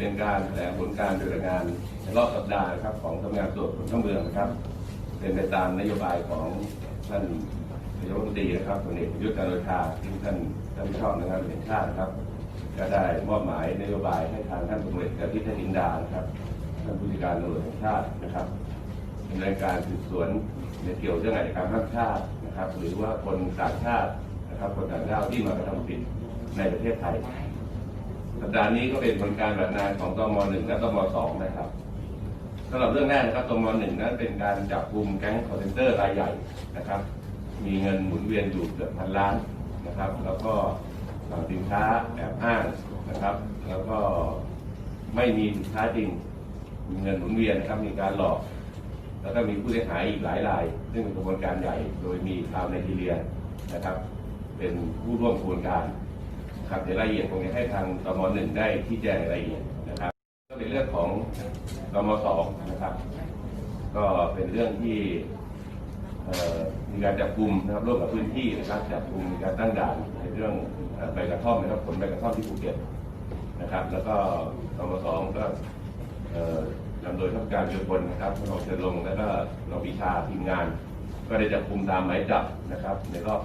เป็นการแถลงผลการปฏิบัติงานในรอบสัปดาห์นะครับของทำงานตรวจคนเข้าเมืองนะครับ เป็นไปตามนโยบายของท่านนายกรัฐมนตรีนะครับพลเอกประยุทธ์จันทร์โอชาที่ท่านรับผิดชอบในงานแห่งชาตินะครับก็ได้มอบหมายนโยบายให้ทางท่านพลเอกกฤษฎินดานะครับท่านผู้จัดการตำรวจแห่งชาตินะครับดำเนินการสืบสวนในเกี่ยวเรื่องอาชญากรรมข้ามชาตินะครับ หรือว่าคนต่างชาตินะครับ คนต่างด้าวที่มากระทำผิดในประเทศไทย สัปดาห์นี้ก็เป็นผลการแบบงานของตมหนึ่งและตมสองนะครับสำหรับเรื่องแรกนะครับตมหนึ่งนั้นเป็นการจับกลุ่มแก๊งคอร์เซนเตอร์รายใหญ่นะครับ มีเงินหมุนเวียนอยู่เกือบพันล้านนะครับ แล้วก็สั่งสินค้าแอบอ้างนะครับ แล้วก็ไม่มีสินค้าจริงมีเงินหมุนเวียนนะครับมีการหลอก แล้วก็มีผู้เสียหายอีกหลายราย ซึ่งเป็นกระบวนการใหญ่ โดยมีชาวไนจีเรียนะครับ เป็นผู้ร่วมกระบวนการ ครับเดี๋ยวรายละเอียดคงจะให้ทางตมหนึ่งได้ที่แจงรายละเอียดนะครับ ก็เป็นเรื่องของตมสองนะครับ ก็เป็นเรื่องที่มีการจับกลุ่มนะครับร่วมกับพื้นที่นะครับจับกลุ่มมีการตั้งด่านในเรื่องใบกระท่อมนะครับผลใบกระท่อมที่ภูเก็ตนะครับ แล้วก็ตมสองก็นำโดยท่านการเรือพลนะครับรองเชิญลงแล้วก็รองปีชาทีมงาน ก็ได้จับกลุ่มตามหมายจับนะครับในรอบ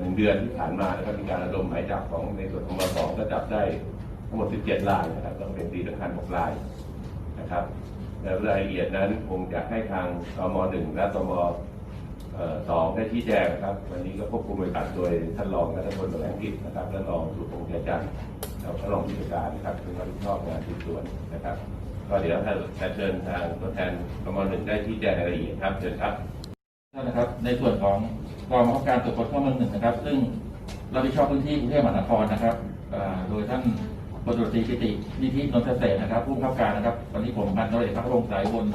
หนึ่งเดือนที่ผ่านมานะครับมีการระดมหมายจับของในส่วนของมสองก็จับได้ทั้งหมด 17 รายนะครับแล้วก็เป็นตีสำคัญ6รายนะครับแล้วรายละเอียดนั้นคงจะให้ทางตมหนึ่งและตมสองได้ชี้แจงนะครับ วันนี้ก็ควบคุมบริการโดยท่านรองรัฐมนตรีแหลงกิจนะครับและรองสุพงษ์เจันทร์แล้วก็รองผู้จัดการนะครับซึ่งรับผิดชอบงานสืบสวนนะครับ ก็เดี๋ยวท่านจะเชิญทางตัวแทนตมหนึ่งได้ชี้แจงรายละเอียดครับเชิญครับท่านนะครับในส่วนของ กองบังคับการตรวจคนเข้าเมืองหนึ่งนะครับ ซึ่งรับผิดชอบพื้นที่กรุงเทพมหานครนะครับโดยท่านพลตรวจตรีปิตินิธินนทเศรษฐ์นะครับผู้บังคับการนะครับวันนี้ผมพันตำรวจเอกพักรงสายบน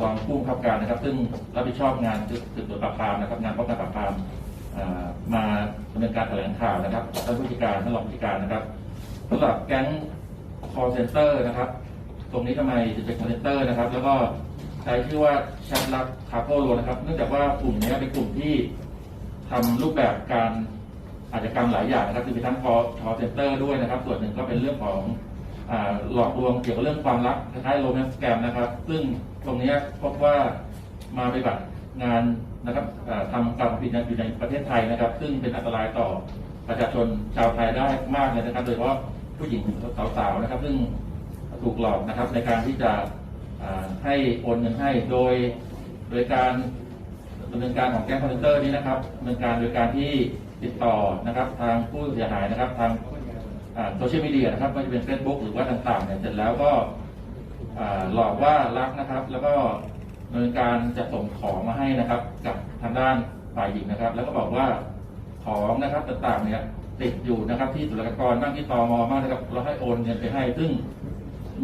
รองผู้บังคับการนะครับ ซึ่งรับผิดชอบงานสืบสวนปราบปรามนะครับ งานป้องกันปราบปรามมาดำเนินการแถลงข่าวนะครับท่านผู้จัดการท่านรองผู้จัดการนะครับสำหรับแก๊ง call center นะครับ ตรงนี้ทำไมถึงเป็น call center นะครับ แล้วก็ใช้ชื่อว่าแชทลับคาโ o โลนะครับ เนื่องจากว่ากลุ่มนี้เป็นกลุ่มที่ ทำรูปแบบการอาชญากรรมหลายอย่างนะครับคือมีทั้ง call call center ด้วยนะครับ ส่วนหนึ่งก็เป็นเรื่องของอหลอกลวงเกี่ยวกับเรื่องความรักคล้ายๆโรแมนต์แกมนะครับ ซึ่งตรงนี้พบว่ามาปฏิบัติงานนะครับอ่าทำการผิดอยู่ในประเทศไทยนะครับ ซึ่งเป็นอันตรายต่อประชาชนชาวไทยได้มากเลยนะครับ โดยเฉพาะผู้หญิงสาวๆนะครับ ซึ่งถูกหลอกนะครับในการที่จะให้โอนเงินให้โดยโดยการ ดำเนินการของแก๊งคอร์เซนเตอร์นี้นะครับดำเนินการโดยการที่ติดต่อนะครับ ทางผู้เสียหายนะครับ ทางโซเชียลมีเดียนะครับไม่ว่าจะเป็น Facebook หรือว่าต่างๆเนี่ยเสร็จแล้วก็หลอกว่ารักนะครับ แล้วก็ดำเนินการจะส่งของมาให้นะครับ กับทางด้านฝ่ายหญิงนะครับ แล้วก็บอกว่าของนะครับต่างๆเนี่ยติดอยู่นะครับที่ศุลกากรบ้างที่ตมบ้างนะครับเราให้โอนเงินไปให้ ซึ่ง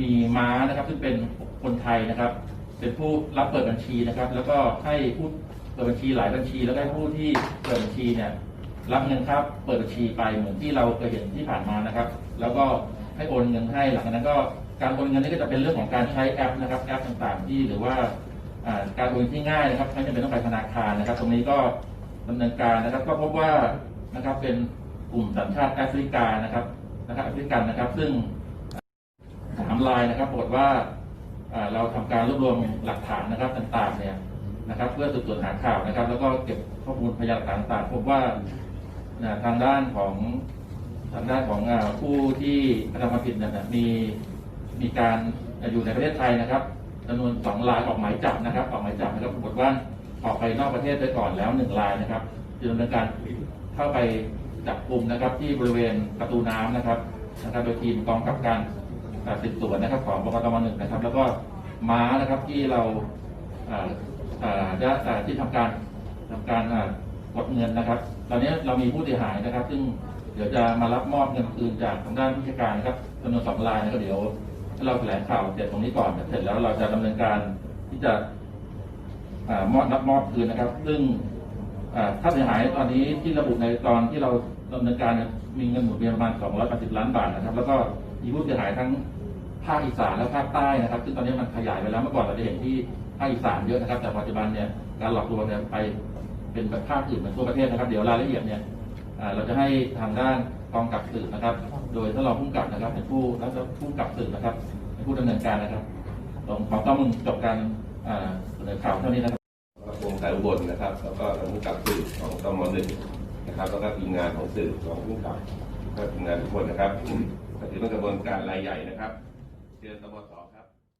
มีม้านะครับ ซึ่งเป็นคนไทยนะครับ เป็นผู้รับเปิดบัญชีนะครับ แล้วก็ให้ผู้ เปิดบัญชีหลายบัญชี แล้วก็ให้ผู้ที่เปิดบัญชีเนี่ยรับเงินครับเปิดบัญชีไปเหมือนที่เราเคยเห็นที่ผ่านมานะครับ แล้วก็ให้โอนเงินให้หลังจากนั้นก็การโอนเงินนี่ก็จะเป็นเรื่องของการใช้แอปนะครับแอปต่างๆ ที่หรือว่าการโอนที่ง่ายนะครับไม่จำเป็นต้องไปธนาคารนะครับ ตรงนี้ก็ดำเนินการนะครับ ก็พบว่านะครับเป็นกลุ่มสัญชาติแอฟริกานะครับนะครับแอฟริกันนะครับ ซึ่งสามลายนะครับปรากฏว่าอ่าเราทำการรวบรวมหลักฐานนะครับต่างๆเนี่ย นะครับ เพื่อสืบสวนหาข่าวนะครับ แล้วก็เก็บข้อมูลพยานหลักฐานต่างพบว่าทางด้านของทางด้านของผู้ที่กระทำความผิดเนี่ยนมีมีการอยู่ในประเทศไทยนะครับจำนวนสองรายออกหมายจับนะครับออกหมายจับนะครับปรากฏว่าออกไปนอกประเทศไปก่อนแล้วหนึ่งรายนะครับจึงดำเนินการเข้าไปจับกลุ่มนะครับ ที่บริเวณประตูน้ำนะครับนะครับโดยทีมกองกับการสืบสวนนะครับ ของบกตมหนึ่งนะครับ แล้วก็ม้านะครับที่เรา ที่ทำการทำการกดเงินนะครับ ตอนนี้เรามีผู้เสียหายนะครับ ซึ่งเดี๋ยวจะมารับมอบเงินคืนจากทางด้านผู้จัดการนะครับจำนวนสองรายนะครับเดี๋ยวเราแถลงข่าวเสร็จตรงนี้ก่อนเสร็จแล้วเราจะดำเนินการที่จะอมอบรับมอบคืนนะครับ ซึ่งค่าเสียหายตอนนี้ที่ระบุในตอนที่เราดำเนินการมีเงินหมุนเวียนประมาณ280ล้านบาทนะครับ แล้วก็มีผู้เสียหายทั้ง ภาคอีสานและภาคใต้นะครับ ซึ่งตอนนี้มันขยายไปแล้วเมื่อก่อนเราจะเห็นที่ภาคอีสานเยอะนะครับ แต่ปัจจุบันเนี่ยการหลอกลวงเนี่ยไปเป็นภาคอื่นเป็นทั่วประเทศนะครับ เดี๋ยวรายละเอียดเนี่ยเราจะให้ทางด้านกองกับสืบนะครับ โดยท่านรองผู้กับนะครับเป็นผู้แล้วก็ผู้กับสืบนะครับเป็นผู้ดำเนินการนะครับตรงขอต้องจบการเสนอข่าวเท่านี้นะครับกระทรวงสายอุบลนะครับ แล้วก็ทางผู้กับสื่อของตมหนึ่งนะครับ แล้วก็ทีมงานของสื่อของผู้กับก็ทีมงานทุกคนนะครับถือเป็นกระบวนการรายใหญ่นะครับ เชิญตมสครับ